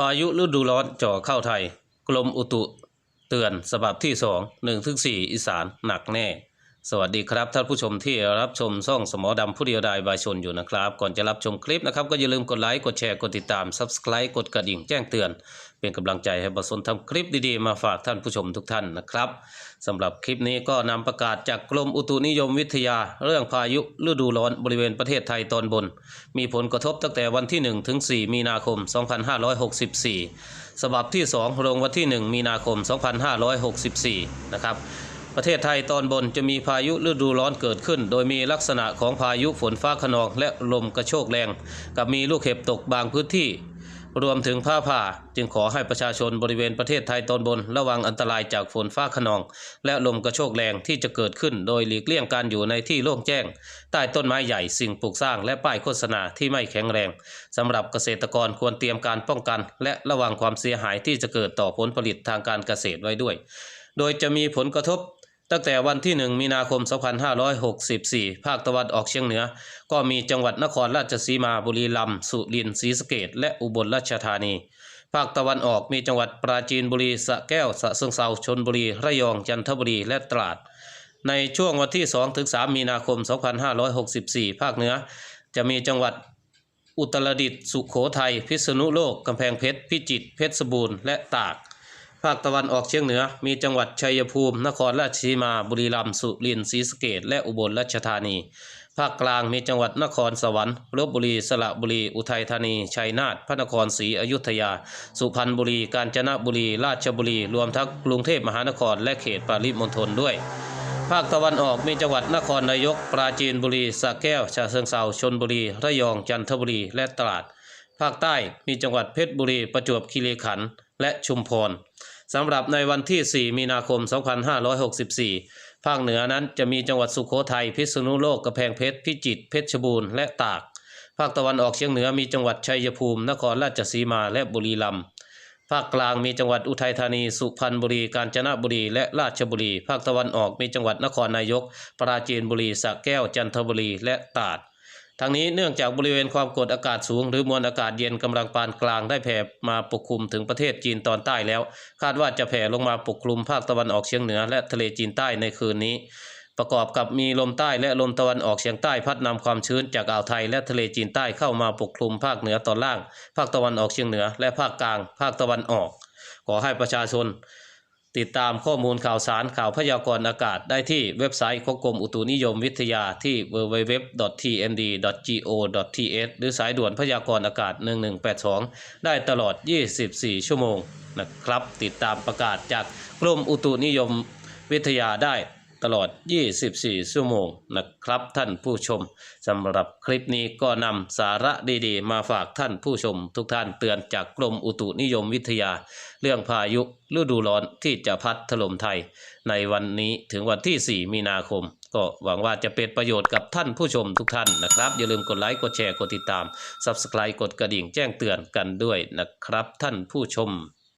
พายุฤดูร้อนจ่อเข้าไทย กลมอุตุเตือนฉบับที่สองหนึ่งถึงสี่อีสานหนักแน่ สวัสดีครับท่านผู้ชมที่รับชมช่องสมอดำผู้เดียวดายบายชนอยู่นะครับ ก่อนจะรับชมคลิปนะครับ ก็อย่าลืมกดไลค์กดแชร์กดติดตาม Subscribe กดกระดิ่งแจ้งเตือน เป็นกำลังใจให้บสนทำคลิปดีๆ มาฝากท่านผู้ชมทุกท่านนะครับสำหรับคลิปนี้ก็นำประกาศจากกรมอุตุนิยมวิทยา เรื่องพายุฤดูร้อนบริเวณประเทศไทยตอนบน มีผลกระทบตั้งแต่วันที่ 1 ถึง 4 มีนาคม 2564 ฉบับที่ 2 ลงวันที่ 1 มีนาคม 2564 นะครับ ประเทศไทยตอนบนจะมีพายุฤดูร้อนเกิดขึ้น โดยมีลักษณะของพายุฝนฟ้าขนองและลมกระโชกแรง กับมีลูกเห็บตกบางพื้นที่ รวมถึงผ้าผ่า จึงขอให้ประชาชนบริเวณประเทศไทยตอนบน ระวังอันตรายจากฝนฟ้าขนอง และลมกระโชกแรงที่จะเกิดขึ้น โดยหลีกเลี่ยงการอยู่ในที่โล่งแจ้ง ใต้ต้นไม้ใหญ่สิ่งปลูกสร้างและป้ายโฆษณาที่ไม่แข็งแรงสำหรับเกษตรกรควรเตรียมการป้องกัน และระวังความเสียหายที่จะเกิดต่อผลผลิตทางการเกษตรไว้ด้วย โดยจะมีผลกระทบ ตั้งแต่วันที่ 1 มีนาคม 2564 ภาคตะวันออกเฉียงเหนือ ก็มีจังหวัดนครราชสีมาบุรีรัมย์สุรินทร์ศรีสะเกษและอุบลราชธานี ภาคตะวันออกมีจังหวัดปราจีนบุรีสระแก้วสระเชิงเซาชนบุรี ระยองจันทบุรีและตราด ในช่วงวันที่2ถึง3มีนาคม 2564 ภาคเหนือ จะมีจังหวัดอุตรดิตถ์สุขโขทัยพิษณุโลกกำแพงเพชรพิจิตรเพชรบูรณ์และตาก ภาคตะวันออกเฉียงเหนือ มีจังหวัดชัยภูมิ นครราชสีมา บุรีรัมย์ สุรินทร์ ศรีสะเกษและอุบลราชธานี ภาคกลางมีจังหวัดนครสวรรค์ ลบบุรี สระบุรี อุทัยธานี ชัยนาท พระนครศรีอยุธยา สุพรรณบุรี กาญจนบุรี ราชบุรี รวมทั้งกรุงเทพมหานคร และเขตปริมณฑลด้วยภาคตะวันออกมีจังหวัดนครนายก ปราจีนบุรีสระแก้วฉะเชิงเทราชนบุรี ระยอง จันทบุรี และตราด ภาคใต้มีจังหวัดเพชรบุรีประจวบคีรีขันธ์และชุมพรสำหรับในวันที่ 4 มีนาคม 2564 ภาคเหนือนั้นจะมีจังหวัดสุโขทัยพิษณุโลกกำแพงเพชรพิจิตรเพชรบูรณ์และตาก ภาคตะวันออกเฉียงเหนือมีจังหวัดชัยภูมิ นครราชสีมาและบุรีรัมย์ภาคกลางมีจังหวัดอุทัยธานีสุพรรณบุรีกาญจนบุรีและราชบุรี ภาคตะวันออกมีจังหวัดนครนายก ปราจีนบุรีสระแก้วจันทบุรีและตราด ทั้งนี้เนื่องจากบริเวณความกดอากาศสูง หรือมวลอากาศเย็นกำลังปานกลางได้แผ่มาปกคลุมถึงประเทศจีนตอนใต้แล้ว คาดว่าจะแผ่ลงมาปกคลุมภาคตะวันออกเฉียงเหนือ และทะเลจีนใต้ในคืนนี้ ประกอบกับมีลมใต้และลมตะวันออกเฉียงใต้พัดนำความชื้นจากอ่าวไทยและทะเลจีนใต้เข้ามาปกคลุมภาคเหนือตอนล่าง ภาคตะวันออกเฉียงเหนือ และภาคกลาง ภาคตะวันออก ขอให้ประชาชน ติดตามข้อมูลข่าวสารข่าวพยากรณ์อากาศได้ที่เว็บไซต์ของกรมอุตุนิยมวิทยาที่ www.tmd.go.th หรือสายด่วนพยากรณ์อากาศ 1182 ได้ตลอด 24 ชั่วโมงนะครับ ติดตามประกาศจากกรมอุตุนิยมวิทยาได้ ตลอด 24 ชั่วโมงนะครับท่านผู้ชมสำหรับคลิปนี้ก็นำสาระดีๆ มาฝากท่านผู้ชม ทุกท่านเตือนจากกรมอุตุนิยมวิทยา เรื่องพายุฤดูร้อนที่จะพัดถล่มไทย ในวันนี้ถึงวันที่ 4 มีนาคม ก็หวังว่าจะเป็นประโยชน์กับท่านผู้ชมทุกท่านนะครับ อย่าลืมกดไลค์กดแชร์กดติดตาม Subscribe กดกระดิ่งแจ้งเตือนกันด้วยนะครับ ท่านผู้ชม